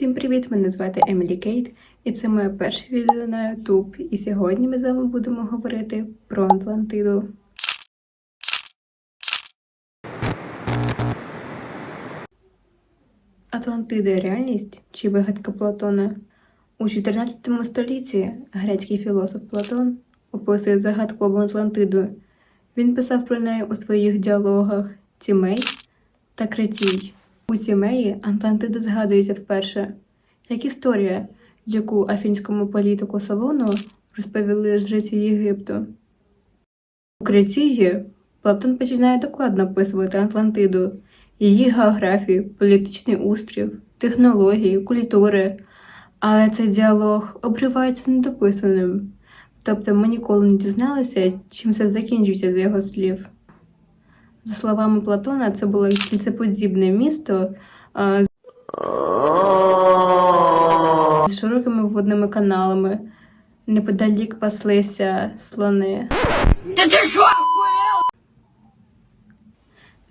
Всім привіт! Мене звати Емілі Кейт, і це моє перше відео на YouTube. І сьогодні ми з вами будемо говорити про Атлантиду. Атлантида реальність чи вигадка Платона? У 14 столітті грецький філософ Платон описує загадкову Атлантиду. Він писав про неї у своїх діалогах Тімей та Критій. У Тімеї Атлантида згадується вперше як історія, яку афінському політику Солону розповіли жриці Єгипту. У Критії Платон починає докладно описувати Атлантиду, її географію, політичний устрів, технології, культури. Але цей діалог обривається недописаним. Тобто ми ніколи не дізналися, чим все закінчується з його слів. За словами Платона, це було кільцеподібне місто а, з широкими водними каналами. Неподалік паслися слони.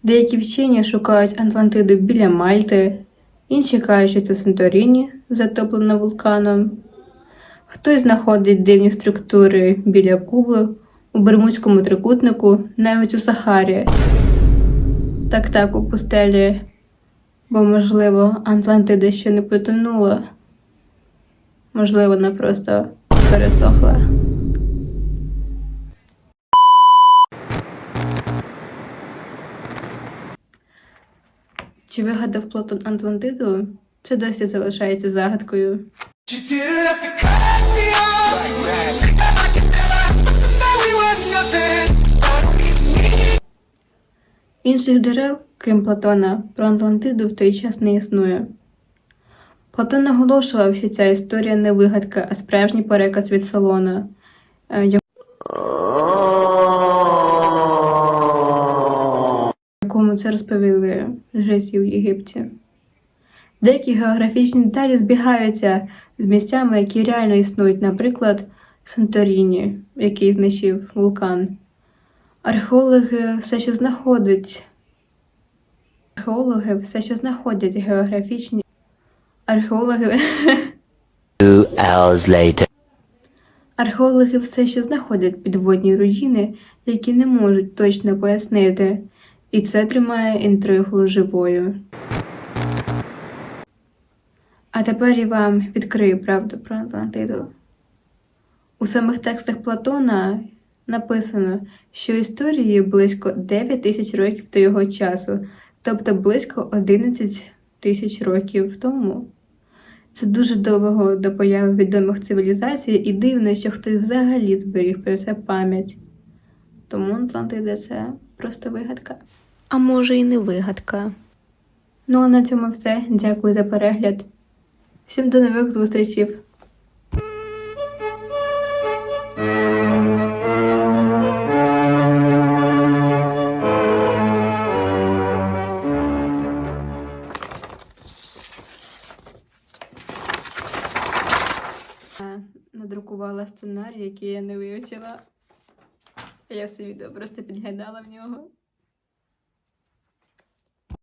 Деякі вчені шукають Атлантиду біля Мальти, інші кажуть, що це Санторіні, затоплена вулканом. Хтось знаходить дивні структури біля Куби, у Бермудському трикутнику, навіть у Сахарі. Так так у пустелі, бо, можливо, Атлантида ще не потонула. Можливо, вона просто пересохла. Чи вигадав Платон Атлантиду? Це досі залишається загадкою. Інших джерел, крім Платона, про Атлантиду в той час не існує. Платон наголошував, що ця історія не вигадка, а справжній переказ від Солона, е, якому це розповіли жреці в Єгипті. Деякі географічні деталі збігаються з місцями, які реально існують, наприклад, Санторіні, який знищив вулкан. Археологи все ще знаходять археологи все ще знаходять географічні археологи Two hours later. археологи все ще знаходять підводні руїни, які не можуть точно пояснити, і це тримає інтригу живою. А тепер я вам відкрию правду про Атлантиду. У самих текстах Платона написано, що історії близько 9 тисяч років до його часу, тобто близько 11 тисяч років тому. Це дуже довго до появи відомих цивілізацій, і дивно, що хтось взагалі зберіг про це пам'ять. Тому Атлантида це просто вигадка. А може і не вигадка. Ну а на цьому все. Дякую за перегляд. Всім до нових зустрічей! Надрукувала сценарій, який я не вивчила. Я все просто підгадала в нього.